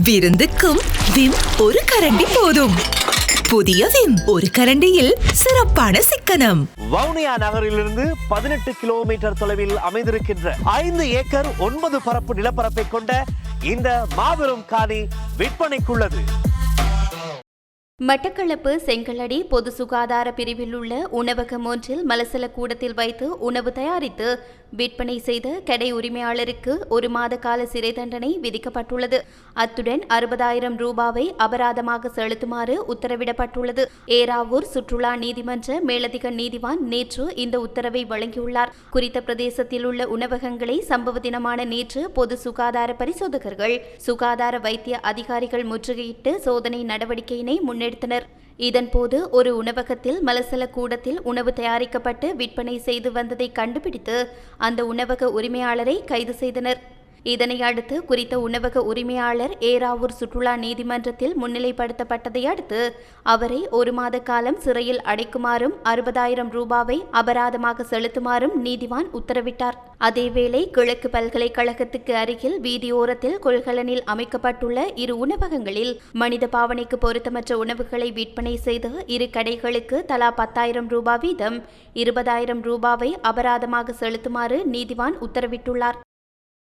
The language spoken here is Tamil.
விருந்துக்கும் விம் ஒரு கரண்டி போதும். புதிய விம் ஒரு கரண்டியில் சிறப்பான சிக்கனம். வவுனியா நகரிலிருந்து பதினெட்டு கிலோமீட்டர் தொலைவில் அமைந்திருக்கின்ற ஐந்து ஏக்கர் ஒன்பது பரப்பு நிலப்பரப்பை கொண்ட இந்த மாபெரும் காணி விற்பனைக்குள்ளது. மட்டக்களப்பு செங்கலடி பொது சுகாதார பிரிவில் உள்ள உணவகம் ஒன்றில் மலசல கூடத்தில் வைத்து உணவு தயாரித்து விற்பனை செய்த கடை உரிமையாளருக்கு ஒரு மாத கால சிறை தண்டனை விதிக்கப்பட்டுள்ளது. அத்துடன் அறுபதாயிரம் ரூபாவை அபராதமாக செலுத்துமாறு உத்தரவிடப்பட்டுள்ளது. ஏராவூர் சுற்றுலா நீதிமன்ற மேலதிக நீதிவான் நேற்று இந்த உத்தரவை வழங்கியுள்ளார். குறித்த பிரதேசத்தில் உள்ள உணவகங்களை சம்பவ தினமான நேற்று பொது சுகாதார பரிசோதகர்கள் சுகாதார வைத்திய அதிகாரிகள் முற்றுகையிட்டு சோதனை நடவடிக்கையினை முன்னெடுத்தனர். இதன்போது ஒரு உணவகத்தில் மலசல கூடத்தில் உணவு தயாரிக்கப்பட்டு விற்பனை செய்து வந்ததை கண்டுபிடித்து அந்த உணவக உரிமையாளரை கைது செய்தனர். இதனை அடுத்து குறித்த உணவக உரிமையாளர் ஏராவூர் சுற்றுலா நீதிமன்றத்தில் முன்னிலைப்படுத்தப்பட்டதை அடுத்து அவரை ஒரு மாத காலம் சிறையில் அடைக்குமாறும் அறுபதாயிரம் ரூபாவை அபராதமாக செலுத்துமாறும் நீதிவான் உத்தரவிட்டார். அதேவேளை கிழக்கு பல்கலைக்கழகத்துக்கு அருகில் வீதியோரத்தில் கொள்கலனில் அமைக்கப்பட்டுள்ள இரு உணவகங்களில் மனித பாவனைக்கு பொருத்தமற்ற உணவுகளை விற்பனை செய்த இரு கடைகளுக்கு தலா பத்தாயிரம் ரூபாய் வீதம் இருபதாயிரம் ரூபாவை அபராதமாக செலுத்துமாறு நீதிவான் உத்தரவிட்டுள்ளார்.